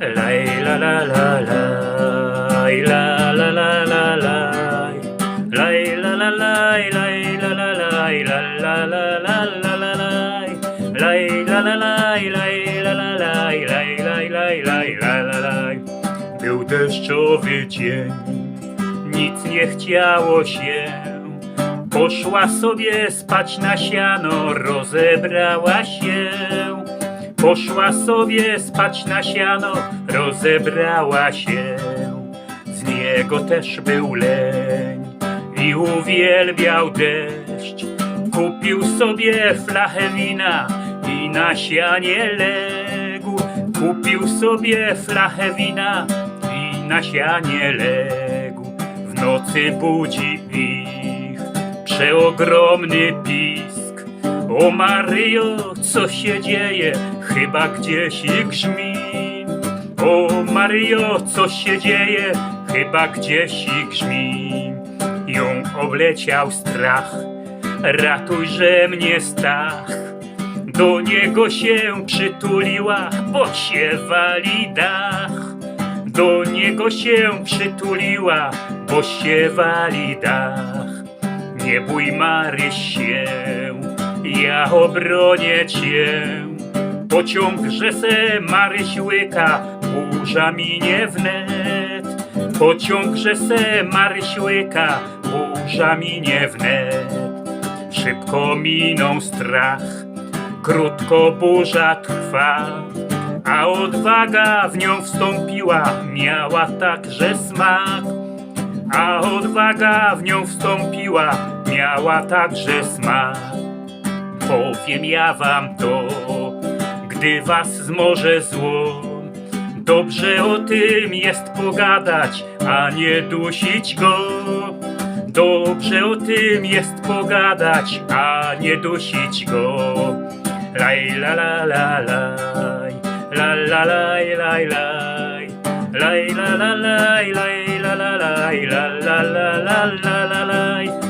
Laj la la la laj, la la la la laj. Laj la la laj, laj la la laj, la la la la la la laj. Laj la la laj, laj la la laj, laj laj laj laj la la laj. Był deszczowy dzień, nic nie chciało się. Poszła sobie spać na siano, rozebrała się. Poszła sobie spać na siano, rozebrała się. Z niego też był leń i uwielbiał deszcz. Kupił sobie flachę wina i na sianie legł. Kupił sobie flachę wina i na sianie legł. W nocy budzi ich przeogromny pisk. O Maryjo, co się dzieje? Chyba gdzieś i grzmi. O Maryjo, co się dzieje? Chyba gdzieś i grzmi. Ją obleciał strach, ratujże mnie Stach. Do niego się przytuliła, bo się wali dach. Do niego się przytuliła, bo się wali dach. Nie bój Maryś się, ja obronię cię. Pociąg se Maryś łyka, burza minie wnet. Pociąg se Maryś łyka, burza minie wnet. Szybko miną strach, krótko burza trwa. A odwaga w nią wstąpiła, miała także smak. A odwaga w nią wstąpiła, miała także smak. Powiem ja wam to, gdy was zmoże zło. Dobrze o tym jest pogadać, a nie dusić go. Dobrze o tym jest pogadać, a nie dusić go. Laj la la la laj, la la laj laj laj. Laj la la laj, laj la la laj, la la la la la la laj.